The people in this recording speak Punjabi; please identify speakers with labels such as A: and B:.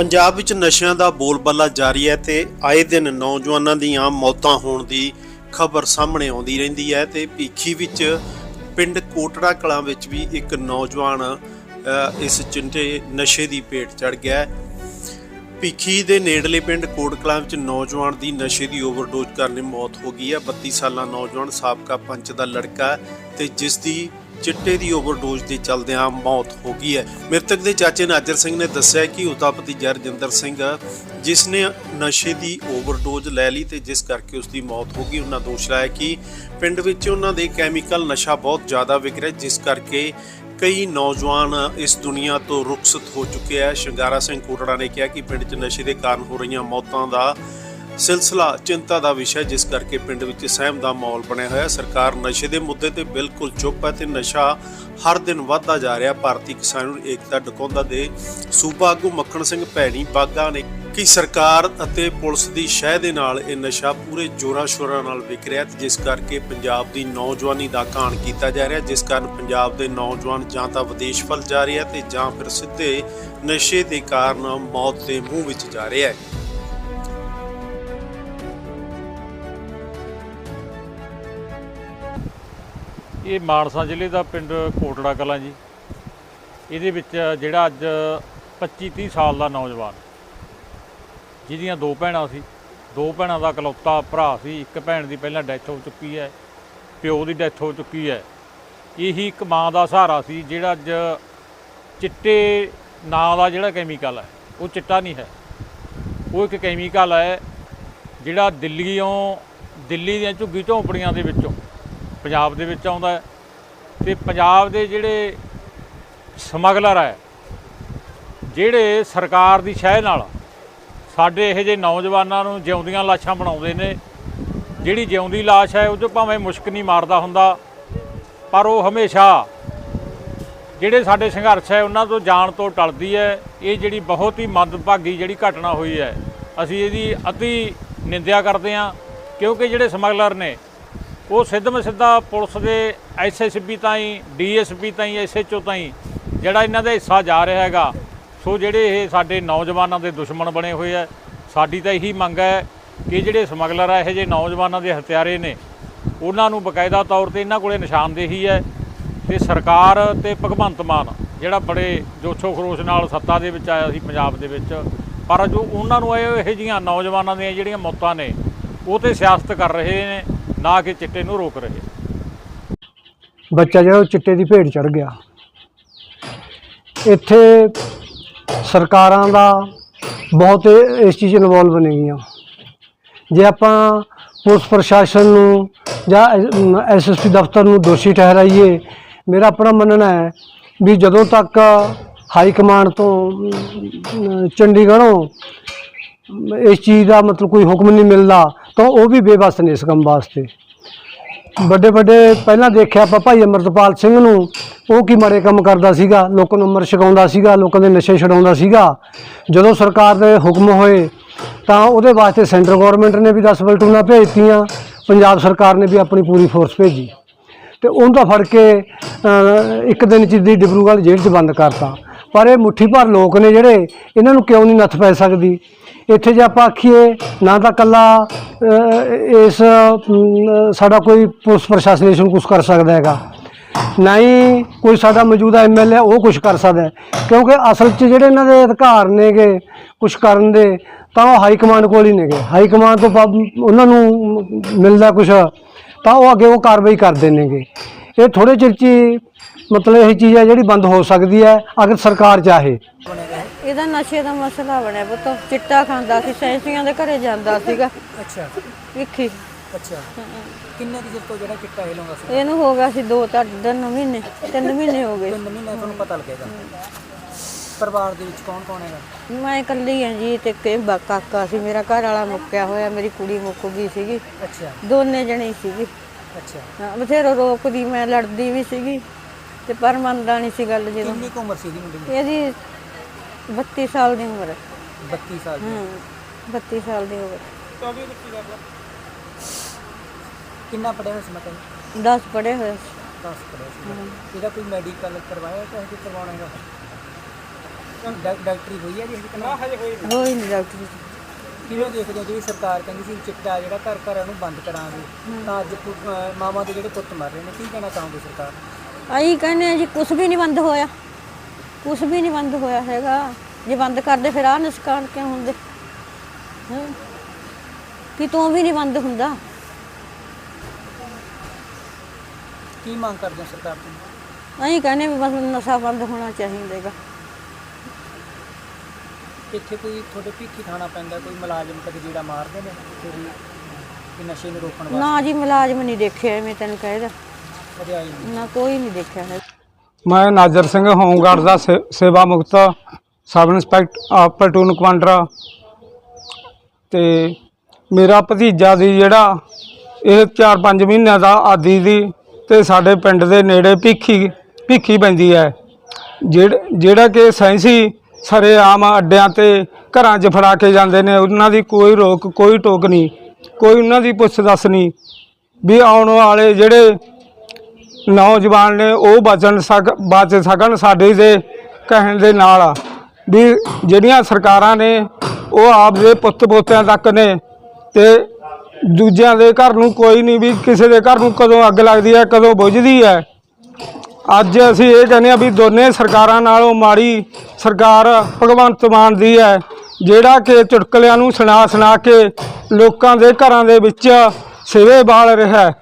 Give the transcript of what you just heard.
A: ਪੰਜਾਬ ਵਿੱਚ ਨਸ਼ਿਆਂ ਦਾ ਬੋਲਬਾਲਾ ਜਾਰੀ ਹੈ ਤੇ ਆਏ ਦਿਨ ਨੌਜਵਾਨਾਂ ਦੀਆਂ ਮੌਤਾਂ ਹੋਣ ਦੀ ਖਬਰ ਸਾਹਮਣੇ ਆਉਂਦੀ ਰਹਿੰਦੀ ਹੈ ਤੇ ਭੀਖੀ ਵਿੱਚ ਪਿੰਡ ਕੋਟੜਾ ਕਲਾਂ ਵਿੱਚ ਵੀ ਇੱਕ ਨੌਜਵਾਨ ਇਸ ਚਿੰਟੇ ਨਸ਼ੇ ਦੀ ਭੇਟ ਚੜ ਗਿਆ ਭੀਖੀ ਦੇ ਨੇੜਲੇ ਪਿੰਡ ਕੋਟਕਲਾਂ ਵਿੱਚ ਨੌਜਵਾਨ ਦੀ ਨਸ਼ੇ ਦੀ ਓਵਰਡੋਜ਼ ਕਾਰਨ ਮੌਤ ਹੋ ਗਈ ਹੈ। 32 ਸਾਲਾ ਨੌਜਵਾਨ ਸਾਬਕਾ ਪੰਚ ਦਾ ਲੜਕਾ ਹੈ ਤੇ ਜਿਸ ਦੀ ਚਿੱਟੇ ਦੀ ਓਵਰਡੋਜ਼ ਦੇ ਚਲਦਿਆਂ ਮੌਤ ਹੋ ਗਈ ਹੈ। ਮ੍ਰਿਤਕ ਦੇ ਚਾਚੇ ਨਾਜਰ ਸਿੰਘ ਨੇ ਦੱਸਿਆ ਕਿ ਉਹਦਾ ਭਤੀਜਾ ਰਜਿੰਦਰ ਸਿੰਘ, ਜਿਸ ਨੇ ਨਸ਼ੇ ਦੀ ਓਵਰਡੋਜ਼ ਲੈ ਲਈ ਤੇ ਜਿਸ ਕਰਕੇ ਉਸ ਦੀ ਮੌਤ ਹੋ ਗਈ, ਉਹਨਾਂ ਦੋਸ਼ ਲਾਇਆ ਕਿ ਪਿੰਡ ਵਿੱਚ ਉਹਨਾਂ ਦੇ ਕੈਮੀਕਲ ਨਸ਼ਾ ਬਹੁਤ ਜ਼ਿਆਦਾ ਵਿਕ ਰਿਹਾ, ਜਿਸ ਕਰਕੇ ਕਈ ਨੌਜਵਾਨ ਇਸ ਦੁਨੀਆ ਤੋਂ ਰੁਖਸਤ ਹੋ ਚੁੱਕੇ ਹੈ ਸ਼ਿੰਗਾਰਾ ਸਿੰਘ ਕੋਟੜਾ ਨੇ ਕਿਹਾ ਕਿ ਪਿੰਡ 'ਚ ਨਸ਼ੇ ਦੇ ਕਾਰਨ ਹੋ ਰਹੀਆਂ ਮੌਤਾਂ ਦਾ ਸਿਲਸਿਲਾ ਚਿੰਤਾ ਦਾ ਵਿਸ਼ਾ ਹੈ, ਜਿਸ ਕਰਕੇ ਪਿੰਡ ਵਿੱਚ ਸਹਿਮ ਦਾ ਮਾਹੌਲ ਬਣਿਆ ਹੋਇਆ। ਸਰਕਾਰ ਨਸ਼ੇ ਦੇ ਮੁੱਦੇ ਤੇ ਬਿਲਕੁਲ ਚੁੱਪ ਹੈ ਤੇ ਨਸ਼ਾ ਹਰ ਦਿਨ ਵੱਧਦਾ ਜਾ ਰਿਹਾ। ਭਾਰਤੀ ਕਿਸਾਨ ਏਕਤਾ ਡਕਾਉਂਦਾ ਦੇ ਸੂਬਾ ਆਗੂ ਮੱਖਣ ਸਿੰਘ ਭੈਣੀ ਬਾਗਾ ਨੇ ਕਿ ਸਰਕਾਰ ਅਤੇ ਪੁਲਿਸ ਦੀ ਸ਼ਹਿ ਦੇ ਨਾਲ ਇਹ ਨਸ਼ਾ ਪੂਰੇ ਜੋਰਾਂ ਸ਼ੋਰਾਂ ਨਾਲ ਵਿਕ ਰਿਹਾ ਤੇ ਜਿਸ ਕਰਕੇ ਪੰਜਾਬ ਦੀ ਨੌਜਵਾਨੀ ਦਾ ਘਾਣ ਕੀਤਾ ਜਾ ਰਿਹਾ। ਜਿਸ ਕਾਰਨ ਪੰਜਾਬ ਦੇ ਨੌਜਵਾਨ ਜਾਂ ਤਾਂ ਵਿਦੇਸ਼ ਫਲ ਜਾ ਰਿਹਾ ਆ ਤੇ ਜਾਂ ਫਿਰ ਸਿੱਧੇ ਨਸ਼ੇ ਦੇ ਕਾਰਨ ਮੌਤ ਦੇ ਮੂੰਹ ਵਿੱਚ ਜਾ ਰਿਹਾ ਹੈ
B: ਇਹ ਮਾਨਸਾ ਜ਼ਿਲ੍ਹੇ ਦਾ ਪਿੰਡ ਕੋਟੜਾ ਕਲਾਂ ਜੀ। ਇਹਦੇ ਵਿੱਚ ਜਿਹੜਾ ਅੱਜ 25 30 ਸਾਲ ਦਾ ਨੌਜਵਾਨ। ਜਿਹਦੀਆਂ ਦੋ ਭੈਣਾਂ ਸੀ। ਦੋ ਭੈਣਾਂ ਦਾ ਇਕਲੌਤਾ ਭਰਾ ਸੀ। ਇੱਕ ਭੈਣ ਦੀ ਪਹਿਲਾਂ ਡੈਥ ਹੋ ਚੁੱਕੀ ਹੈ। ਪਿਓ ਦੀ ਡੈਥ ਹੋ ਚੁੱਕੀ ਹੈ। ਇਹੀ ਇੱਕ ਮਾਂ ਦਾ ਸਹਾਰਾ ਸੀ, ਜਿਹੜਾ ਅੱਜ ਚਿੱਟੇ ਨਾਂ ਦਾ ਜਿਹੜਾ ਕੈਮੀਕਲ ਹੈ, ਉਹ ਚਿੱਟਾ ਨਹੀਂ ਹੈ। ਉਹ ਇੱਕ ਕੈਮੀਕਲ ਹੈ, ਜਿਹੜਾ ਦਿੱਲੀੋਂ ਦਿੱਲੀ ਦੀਆਂ ਝੁੱਗੀ ਝੌਂਪੜੀਆਂ ਦੇ ਵਿੱਚੋਂ ਪੰਜਾਬ ਦੇ ਵਿੱਚ ਆਉਂਦਾ ਹੈ ਤੇ ਪੰਜਾਬ ਦੇ ਜਿਹੜੇ ਸਮਗਲਰ ਹੈ, ਜਿਹੜੇ ਸਰਕਾਰ ਦੀ ਸ਼ਹਿ ਨਾਲ ਸਾਡੇ ਇਹੋ ਜਿਹੇ ਨੌਜਵਾਨਾਂ ਨੂੰ ਜਿਉਂਦੀਆਂ ਲਾਸ਼ਾਂ ਬਣਾਉਂਦੇ ਨੇ, ਜਿਹੜੀ ਜਿਉਂਦੀ ਲਾਸ਼ ਹੈ ਉਹ 'ਚੋਂ ਭਾਵੇਂ ਮੁਸ਼ਕ ਨਹੀਂ ਮਾਰਦਾ ਹੁੰਦਾ, ਪਰ ਉਹ ਹਮੇਸ਼ਾ ਜਿਹੜੇ ਸਾਡੇ ਸੰਘਰਸ਼ ਹੈ ਉਹਨਾਂ ਤੋਂ ਜਾਣ ਤੋਂ ਟਲਦੀ ਹੈ, ਇਹ ਜਿਹੜੀ ਬਹੁਤ ਹੀ ਮੰਦਭਾਗੀ ਜਿਹੜੀ ਘਟਨਾ ਹੋਈ ਹੈ, ਅਸੀਂ ਇਹਦੀ ਅਤੀ ਨਿੰਦਿਆ ਕਰਦੇ ਹਾਂ, ਕਿਉਂਕਿ ਜਿਹੜੇ ਸਮਗਲਰ ਨੇ ਉਹ ਸਿੱਧਮ ਸਿੱਧਾ ਪੁਲਿਸ ਦੇ ਐਸਐਸਪੀ ਤਾਈਂ ਡੀਐਸਪੀ ਤਾਈਂ ਐਸਐਚਓ ਤਾਈਂ ਜਿਹੜਾ ਇਹਨਾਂ ਦਾ ਹਿੱਸਾ ਜਾ ਰਿਹਾ ਹੈਗਾ। ਸੋ ਜਿਹੜੇ ਇਹ ਸਾਡੇ ਨੌਜਵਾਨਾਂ ਦੇ ਦੁਸ਼ਮਣ ਬਣੇ ਹੋਏ ਆ, ਸਾਡੀ ਤਾਂ ਇਹੀ ਮੰਗ ਹੈ ਕਿ ਜਿਹੜੇ ਸਮਗਲਰ ਆ, ਇਹੋ ਜਿਹੇ ਨੌਜਵਾਨਾਂ ਦੇ ਹਥਿਆਰੇ ਨੇ, ਉਹਨਾਂ ਨੂੰ ਬਕਾਇਦਾ ਤੌਰ ਤੇ ਇਹਨਾਂ ਕੋਲੇ ਨਿਸ਼ਾਨਦੇਹੀ ਹੈ ਤੇ ਸਰਕਾਰ ਤੇ ਭਗਵੰਤ ਮਾਨ, ਜਿਹੜਾ ਬੜੇ ਜੋਸ਼ੋ ਖਰੋਸ਼ ਨਾਲ ਸੱਤਾ ਦੇ ਵਿੱਚ ਆਇਆ ਸੀ ਪੰਜਾਬ ਦੇ ਵਿੱਚ, ਪਰ ਜੋ ਉਹਨਾਂ ਨੂੰ ਇਹ ਇਹੋ ਜਿਹੀਆਂ ਨੌਜਵਾਨਾਂ ਦੀਆਂ ਜਿਹੜੀਆਂ ਮੌਤਾਂ ਨੇ, ਉਹ ਤੇ ਸਿਆਸਤ ਕਰ ਰਹੇ ਨੇ। ਨਾ ਕਿ ਚਿੱਟੇ ਨੂੰ ਰੋਕ ਰਹੇ।
C: ਬੱਚਾ ਜਿਹੜਾ ਉਹ ਚਿੱਟੇ ਦੀ ਭੇਟ ਚੜ ਗਿਆ। ਇੱਥੇ ਸਰਕਾਰਾਂ ਦਾ ਬਹੁਤ ਇਸ ਚੀਜ਼ ਇਨਵੋਲਵ ਨੇ ਜੇ ਆਪਾਂ ਪੁਲਿਸ ਪ੍ਰਸ਼ਾਸਨ ਨੂੰ ਜਾਂ ਐਸਐਸਪੀ ਦਫ਼ਤਰ ਨੂੰ ਦੋਸ਼ੀ ਠਹਿਰਾਈਏ ਮੇਰਾ ਆਪਣਾ ਮੰਨਣਾ ਹੈ ਵੀ ਜਦੋਂ ਤੱਕ ਹਾਈ ਕਮਾਂਡ ਤੋਂ ਅਮ, ਚੰਡੀਗੜ੍ਹੋਂ ਇਸ ਚੀਜ਼ ਦਾ ਮਤਲਬ ਕੋਈ ਹੁਕਮ ਨਹੀਂ ਮਿਲਦਾ ਤਾਂ ਉਹ ਵੀ ਬੇਬਸ ਨੇ ਇਸ ਕੰਮ ਵਾਸਤੇ। ਵੱਡੇ ਵੱਡੇ ਪਹਿਲਾਂ ਦੇਖਿਆ ਆਪਾਂ ਭਾਈ ਅਮਰਤਪਾਲ ਸਿੰਘ ਨੂੰ, ਉਹ ਕੀ ਮਾੜੇ ਕੰਮ ਕਰਦਾ ਸੀਗਾ, ਲੋਕਾਂ ਨੂੰ ਅਮਰ ਛਕਾਉਂਦਾ ਸੀਗਾ, ਲੋਕਾਂ ਦੇ ਨਸ਼ੇ ਛਡਾਉਂਦਾ ਸੀਗਾ। ਜਦੋਂ ਸਰਕਾਰ ਦੇ ਹੁਕਮ ਹੋਏ, ਤਾਂ ਉਹਦੇ ਵਾਸਤੇ ਸੈਂਟਰ ਗਵਰਨਮੈਂਟ ਨੇ ਵੀ 10 ਪਲਟੂਨਾਂ ਭੇਜਤੀਆਂ, ਪੰਜਾਬ ਸਰਕਾਰ ਨੇ ਵੀ ਆਪਣੀ ਪੂਰੀ ਫੋਰਸ ਭੇਜੀ। ਤੇ ਉਹਨੂੰ ਤਾਂ ਫੜ ਕੇ ਇੱਕ ਦਿਨ ਚ ਦੀ ਡਿਬਰੂਗੜ੍ਹ ਜੇਲ੍ਹ 'ਚ ਬੰਦ ਕਰਤਾ। ਪਰ ਇਹ ਮੁੱਠੀ ਭਰ ਲੋਕ ਨੇ ਜਿਹੜੇ, ਇਹਨਾਂ ਨੂੰ ਕਿਉਂ ਨਹੀਂ ਨੱਥ ਪੈ ਸਕਦੀ? ਇੱਥੇ ਜੇ ਆਪਾਂ ਆਖੀਏ, ਨਾ ਤਾਂ ਕੱਲਾ ਇਸ ਸਾਡਾ ਕੋਈ ਪੁਲਿਸ ਪ੍ਰਸ਼ਾਸਨ ਇਸ ਨੂੰ ਕੁਝ ਕਰ ਸਕਦਾ ਹੈਗਾ। ਨਾ ਹੀ ਕੋਈ ਸਾਡਾ ਮੌਜੂਦਾ ਐਮਐਲਏ ਉਹ ਕੁਝ ਕਰ ਸਕਦਾ ਕਿਉਂਕਿ ਅਸਲ 'ਚ ਜਿਹੜੇ ਇਹਨਾਂ ਦੇ ਅਧਿਕਾਰ ਨੇਗੇ ਕੁਝ ਕਰਨ ਦੇ, ਤਾਂ ਉਹ ਹਾਈ ਕਮਾਂਡ ਕੋਲ ਹੀ ਨੇਗੇ। ਹਾਈ ਕਮਾਂਡ ਤੋਂ ਉਹਨਾਂ ਨੂੰ ਮਿਲਦਾ ਕੁਝ ਤਾਂ ਉਹ ਅੱਗੇ ਉਹ ਕਾਰਵਾਈ ਕਰਦੇ ਨੇਗੇ। ਇਹ ਥੋੜੇ ਚਿਰ 'ਚ ਹੀ ਮਤਲਬ ਇਹ ਚੀਜ਼ ਹੈ ਜਿਹੜੀ ਬੰਦ ਹੋ ਸਕਦੀ ਹੈ, ਅਗਰ ਸਰਕਾਰ ਚਾਹੇ।
D: ਇਹਦਾ ਨਸ਼ੇ ਦਾ ਮਸਲਾ ਬਣਿਆ ਪੁੱਤ। ਚਿੱਟਾ ਖਾਂਦਾ ਸੀ ਸੈਂਸੀਆਂ ਦੇ ਘਰੇ ਜਾਂਦਾ ਸੀਗਾ।
E: ਅੱਛਾ।
D: ਵਿਖੀ
E: ਅੱਛਾ। ਕਿੰਨੇ ਚਿਰ ਤੋਂ ਜਿਹੜਾ ਚਿੱਟਾ ਇਹ ਲਾਉਂਦਾ ਸੀ?
D: ਇਹਨੂੰ ਹੋ ਗਿਆ ਸੀ ਦੋ ਤਾਂ ਤਿੰਨ ਮਹੀਨੇ ਤਿੰਨ ਮਹੀਨੇ ਹੋ ਗਏ।
E: ਤਿੰਨ ਮਹੀਨੇ ਤੁਹਾਨੂੰ ਪਤਾ ਲੱਗੇਗਾ। ਪਰਿਵਾਰ ਦੇ ਵਿੱਚ ਕੌਣ ਕੌਣ ਹੈਗਾ?
D: ਮੈਂ ਇਕੱਲੀ ਹਾਂ ਜੀ ਤੇ ਕੇ ਕਾਕਾ ਸੀ। ਮੇਰਾ ਘਰ ਵਾਲਾ ਮੁੱਕਿਆ ਹੋਇਆ ਮੇਰੀ ਕੁੜੀ ਮੁੱਕ ਗਈ ਸੀਗੀ।
E: ਅੱਛਾ।
D: ਦੋਨੇ ਜਣੇ ਸੀਗੀ।
E: ਅੱਛਾ।
D: ਹਾਂ, ਬਥੇਰਾ ਰੋਕਦੀ ਮੈਂ ਲੜਦੀ ਵੀ ਸੀਗੀ ਤੇ ਪਰ ਮੰਨਦਾ ਨਹੀਂ ਸੀ ਗੱਲ ਜਦੋਂ।
E: ਕਿੰਨੀ ਕੁ ਉਮਰ ਸੀ ਇਹਦੀ ਮੁੰਡੇ ਦੀ?
D: ਇਹਦੀ 32 ਸਾਲ ਦੀ ਉਮਰ। ਹੈ
E: 32 ਸਾਲ ਦੀ।
D: ਹੂੰ 32 ਸਾਲ ਦੀ ਉਮਰ।
E: ਕਿੰਨਾ ਪੜਿਆ ਹੋਇਆ ਸੀ ਮਤਲਬ
D: 10 ਪੜ੍ਹੇ ਹੋਏ ਸੀ।
E: 10 ਪੜਿਆ ਸੀ। ਇਹਦਾ ਕੋਈ ਮੈਡੀਕਲ ਕਰਵਾਇਆ ਚਾਹੇ ਕਿ ਕਰਵਾਉਣਾ ਹੈਗਾ? ਡਾਕਟਰੀ ਹੋਈ ਹੈ ਜੀ ਹਜੇ ਨਾ ਹਜੇ ਹੋਈ
D: ਹੋਈ ਨਹੀਂ ਡਾਕਟਰ।
E: ਕਿਵੇਂ ਦੇਖਦੇ ਹੋ ਜਿਹੜੀ ਸਰਕਾਰ ਕਹਿੰਦੀ ਸੀ ਚਿੱਟਾ ਜਿਹੜਾ ਘਰ ਘਰ ਉਹਨੂੰ ਬੰਦ ਕਰਾਂਗੇ। ਤਾਂ ਅੱਜ ਪੁ- ਅਹ ਮਾਵਾਂ ਦੇ ਜਿਹੜੇ ਪੁੱਤ ਮਰ ਰਹੇ ਨੇ ਕੀ ਕਹਿਣਾ ਚਾਹੋਗੇ ਸਰਕਾਰ? ਨੂੰ?
D: ਆਈ ਕਹਿੰਦੇ ਆ ਜੀ ਕੁਝ ਵੀ ਨਹੀਂ ਬੰਦ ਹੋਇਆ। ਕੁਝ ਵੀ ਨਹੀਂ ਬੰਦ ਹੋਇਆ ਹੈਗਾ। ਜੇ ਬੰਦ ਕਰਦੇ ਫਿਰ ਆਹ ਨੁਕਸਾਨ ਕਿਉਂ ਹੁੰਦੇ? ਹੈਂ? ਕਿਤੋਂ ਵੀ ਨਹੀਂ ਬੰਦ ਹੁੰਦਾ?
E: ਕੀ ਮੰਗ ਕਰਦੇ ਹੋ ਸਰਕਾਰ ਤੋਂ?
D: ਅਸੀਂ ਕਹਿੰਦੇ ਵੀ ਬਸ ਨਸ਼ਾ ਬੰਦ ਹੋਣਾ ਚਾਹੀਦਾ ਹੈਗਾ।
E: ਇੱਥੇ ਕੋਈ ਤੁਹਾਡੇ ਭੀਖੀ ਖਾਣਾ ਪੈਂਦਾ ਕੋਈ ਮੁਲਾਜ਼ਮ ਕਦੇ ਜਿਹੜਾ ਮਾਰਦੇ ਨੇ? ਕੋਈ ਕਿ ਨਸ਼ੇ ਨੂੰ ਰੋਕਣ ਵਾਸਤੇ?
D: ਨਾ ਜੀ ਮੁਲਾਜ਼ਮ ਨਹੀਂ ਦੇਖਿਆ ਮੈਂ ਤੈਨੂੰ ਕਹਿਦਾ
E: ਨਹੀਂ।
D: ਨਾ ਕੋਈ ਨਹੀਂ ਦੇਖਿਆ ਹੈ
F: ਮੈਂ ਨਾਜ਼ਰ ਸਿੰਘ, ਹੋਮਗਾਰਡ ਦਾ ਸੇ- ਸੇਵਾ ਮੁਕਤ ਸਬ ਇੰਸਪੈਕਟਰ ਪਲਟੂਨ ਕਮਾਂਡਰ ਤੇ ਮੇਰਾ ਭਤੀਜਾ ਸੀ ਜਿਹੜਾ ਇਹ 4-5 ਮਹੀਨਿਆਂ ਦਾ ਆਦੀ ਦੀ ਤੇ ਸਾਡੇ ਪਿੰਡ ਦੇ ਨੇੜੇ ਭਿੱਖੀ ਭਿੱਖੀ ਪੈਂਦੀ ਹੈ। ਜਿਹੜ, ਜਿਹੜਾ ਕਿ ਸਾਇੰਸੀ ਸਰੇਆਮ ਅੱਡਿਆਂ ਤੇ ਘਰਾਂ 'ਚ ਫੜਾ ਕੇ ਜਾਂਦੇ ਨੇ, ਉਹਨਾਂ ਦੀ ਕੋਈ ਰੋਕ, ਕੋਈ ਟੋਕ ਨਹੀਂ, ਕੋਈ ਉਹਨਾਂ ਦੀ ਪੁੱਛ ਦੱਸ ਨਹੀਂ। ਵੀ ਆਉਣ ਵਾਲੇ ਜਿਹੜੇ ਨੌਜਵਾਨ ਨੇ ਉਹ ਬਚਣ ਸਕ ਬਚ ਸਕਣ ਸਾਡੇ ਦੇ ਕਹਿਣ ਦੇ ਨਾਲ। ਵੀ ਜਿਹੜੀਆਂ ਸਰਕਾਰਾਂ ਨੇ ਉਹ ਆਪਦੇ ਪੁੱਤ ਪੋਤਿਆਂ ਤੱਕ ਨੇ ਤੇ ਦੂਜਿਆਂ ਦੇ ਘਰ ਨੂੰ ਕੋਈ ਨਹੀਂ ਵੀ ਕਿਸੇ ਦੇ ਘਰ ਨੂੰ ਕਦੋਂ ਅੱਗ ਲੱਗਦੀ ਹੈ, ਕਦੋਂ ਬੁਝਦੀ ਹੈ। ਅੱਜ ਅਸੀਂ ਇਹ ਕਹਿੰਦੇ ਆ ਵੀ ਦੋਨੇ ਸਰਕਾਰਾਂ ਨਾਲੋਂ ਮਾੜੀ ਸਰਕਾਰ ਭਗਵੰਤ ਮਾਨ ਦੀ ਹੈ, ਜਿਹੜਾ ਕਿ ਚੁਟਕਲਿਆਂ ਨੂੰ ਸੁਣਾ ਸੁਣਾ ਕੇ ਲੋਕਾਂ ਦੇ ਘਰਾਂ ਦੇ ਵਿੱਚ ਸਿਵੇ ਬਾਲ ਰਿਹਾ ਹੈ।